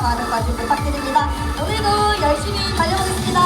많은 관심 부탁드립니다. 오늘도 열심히 달려보겠습니다.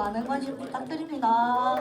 많은 관심 부탁드립니다.